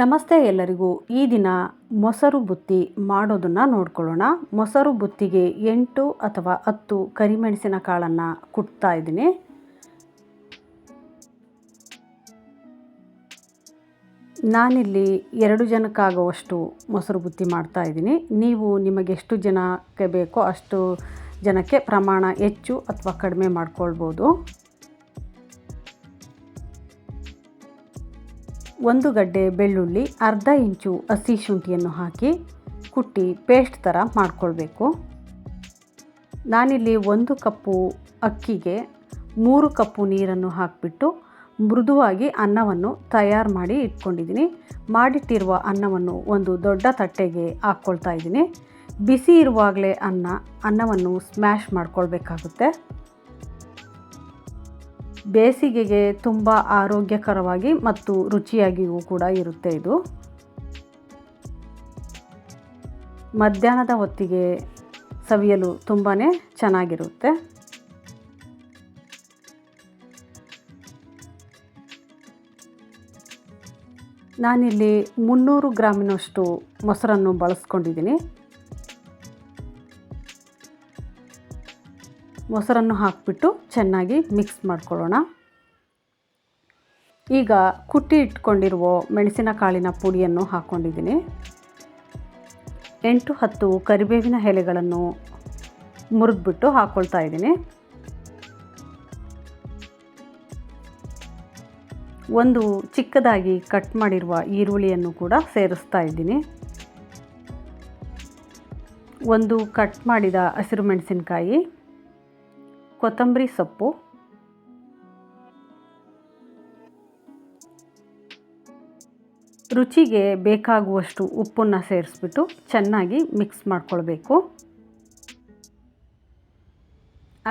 ನಮಸ್ತೆ ಎಲ್ಲರಿಗೂ. ಈ ದಿನ ಮೊಸರು ಬುತ್ತಿ ಮಾಡೋದನ್ನು ನೋಡ್ಕೊಳ್ಳೋಣ. ಮೊಸರು ಬುತ್ತಿಗೆ ಎಂಟು ಅಥವಾ ಹತ್ತು ಕರಿಮೆಣಸಿನ ಕಾಳನ್ನು ಕುಟ್ತಾ ಇದ್ದೀನಿ. ನಾನಿಲ್ಲಿ ಎರಡು ಜನಕ್ಕಾಗುವಷ್ಟು ಮೊಸರು ಬುತ್ತಿ ಮಾಡ್ತಾ ಇದ್ದೀನಿ. ನೀವು ನಿಮಗೆ ಎಷ್ಟು ಜನಕ್ಕೆ ಬೇಕೋ ಅಷ್ಟು ಜನಕ್ಕೆ ಪ್ರಮಾಣ ಹೆಚ್ಚು ಅಥವಾ ಕಡಿಮೆ ಮಾಡ್ಕೊಳ್ಬೋದು. ಒಂದು ಗಡ್ಡೆ ಬೆಳ್ಳುಳ್ಳಿ, ಅರ್ಧ ಇಂಚು ಹಸಿ ಶುಂಠಿಯನ್ನು ಹಾಕಿ ಕುಟ್ಟಿ ಪೇಸ್ಟ್ ಥರ ಮಾಡಿಕೊಳ್ಬೇಕು. ನಾನಿಲ್ಲಿ ಒಂದು ಕಪ್ಪು ಅಕ್ಕಿಗೆ ಮೂರು ಕಪ್ಪು ನೀರನ್ನು ಹಾಕಿಬಿಟ್ಟು ಮೃದುವಾಗಿ ಅನ್ನವನ್ನು ತಯಾರು ಮಾಡಿ ಇಟ್ಕೊಂಡಿದ್ದೀನಿ. ಮಾಡಿಟ್ಟಿರುವ ಅನ್ನವನ್ನು ಒಂದು ದೊಡ್ಡ ತಟ್ಟೆಗೆ ಹಾಕ್ಕೊಳ್ತಾ ಇದ್ದೀನಿ. ಬಿಸಿ ಇರುವಾಗಲೇ ಅನ್ನ, ಅನ್ನವನ್ನು ಸ್ಮ್ಯಾಶ್ ಮಾಡ್ಕೊಳ್ಬೇಕಾಗುತ್ತೆ. ಬೇಸಿಗೆಗೆ ತುಂಬ ಆರೋಗ್ಯಕರವಾಗಿ ಮತ್ತು ರುಚಿಯಾಗಿಯೂ ಕೂಡ ಇರುತ್ತೆ ಇದು. ಮಧ್ಯಾಹ್ನದ ಹೊತ್ತಿಗೆ ಸವಿಯಲು ತುಂಬಾ ಚೆನ್ನಾಗಿರುತ್ತೆ. ನಾನಿಲ್ಲಿ ಮುನ್ನೂರು ಗ್ರಾಮಿನಷ್ಟು ಮೊಸರನ್ನು ಬಳಸ್ಕೊಂಡಿದ್ದೀನಿ. ಮೊಸರನ್ನು ಹಾಕಿಬಿಟ್ಟು ಚೆನ್ನಾಗಿ ಮಿಕ್ಸ್ ಮಾಡ್ಕೊಳ್ಳೋಣ. ಈಗ ಕುಟ್ಟಿ ಇಟ್ಕೊಂಡಿರುವ ಮೆಣಸಿನಕಾಳಿನ ಪುಡಿಯನ್ನು ಹಾಕ್ಕೊಂಡಿದ್ದೀನಿ. ಎಂಟು ಹತ್ತು ಕರಿಬೇವಿನ ಎಲೆಗಳನ್ನು ಮುರಿದ್ಬಿಟ್ಟು ಹಾಕ್ಕೊಳ್ತಾ ಇದ್ದೀನಿ. ಒಂದು ಚಿಕ್ಕದಾಗಿ ಕಟ್ ಮಾಡಿರುವ ಈರುಳ್ಳಿಯನ್ನು ಕೂಡ ಸೇರಿಸ್ತಾ ಇದ್ದೀನಿ. ಒಂದು ಕಟ್ ಮಾಡಿದ ಹಸಿರು ಮೆಣಸಿನಕಾಯಿ ಕೊತ್ತಂಬರಿ ಸೊಪ್ಪು. ರುಚಿಗೆ ಬೇಕಾಗುವಷ್ಟು ಉಪ್ಪನ್ನು ಸೇರಿಸ್ಬಿಟ್ಟು ಚೆನ್ನಾಗಿ ಮಿಕ್ಸ್ ಮಾಡ್ಕೊಳ್ಬೇಕು.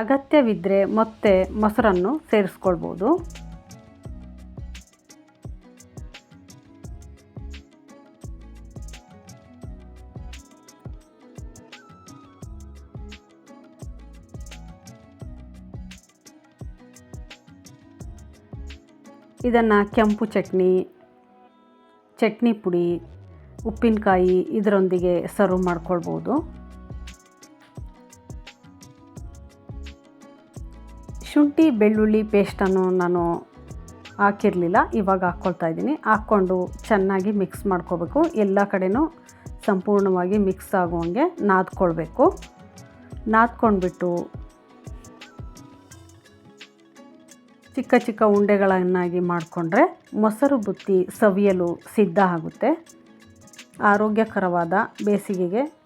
ಅಗತ್ಯವಿದ್ದರೆ ಮತ್ತೆ ಮೊಸರನ್ನು ಸೇರಿಸ್ಕೊಳ್ಬೋದು. ಇದನ್ನು ಕೆಂಪು ಚಟ್ನಿ ಚಟ್ನಿ ಪುಡಿ, ಉಪ್ಪಿನಕಾಯಿ ಇದರೊಂದಿಗೆ ಸರ್ವ್ ಮಾಡ್ಕೊಳ್ಬೋದು. ಶುಂಠಿ, ಬೆಳ್ಳುಳ್ಳಿ ಪೇಸ್ಟನ್ನು ನಾನು ಹಾಕಿರಲಿಲ್ಲ, ಇವಾಗ ಹಾಕ್ಕೊಳ್ತಾ ಇದ್ದೀನಿ. ಹಾಕ್ಕೊಂಡು ಚೆನ್ನಾಗಿ ಮಿಕ್ಸ್ ಮಾಡ್ಕೋಬೇಕು. ಎಲ್ಲ ಕಡೆನೂ ಸಂಪೂರ್ಣವಾಗಿ ಮಿಕ್ಸ್ ಆಗುವಂಗೆ ನಾದ್ಕೊಳ್ಬೇಕು. ನಾದ್ಕೊಂಡ್ಬಿಟ್ಟು ಚಿಕ್ಕ ಚಿಕ್ಕ ಉಂಡೆಗಳನ್ನಾಗಿ ಮಾಡಿಕೊಂಡ್ರೆ ಮೊಸರು ಬುತ್ತಿ ಸವಿಯಲು ಸಿದ್ಧ ಆಗುತ್ತೆ. ಆರೋಗ್ಯಕರವಾದ ಬೇಸಿಗೆಗೆ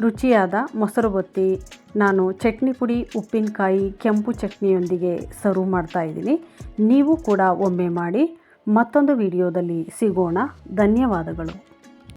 ರುಚಿಯಾದ ಮೊಸರು ಬುತ್ತಿ ನಾನು ಚಟ್ನಿ ಪುಡಿ, ಉಪ್ಪಿನಕಾಯಿ, ಕೆಂಪು ಚಟ್ನಿಯೊಂದಿಗೆ ಸರ್ವ್ ಮಾಡ್ತಾ ಇದ್ದೀನಿ. ನೀವು ಕೂಡ ಒಮ್ಮೆ ಮಾಡಿ ಮತ್ತೊಂದು ವಿಡಿಯೋದಲ್ಲಿ ಸಿಗೋಣ. ಧನ್ಯವಾದಗಳು.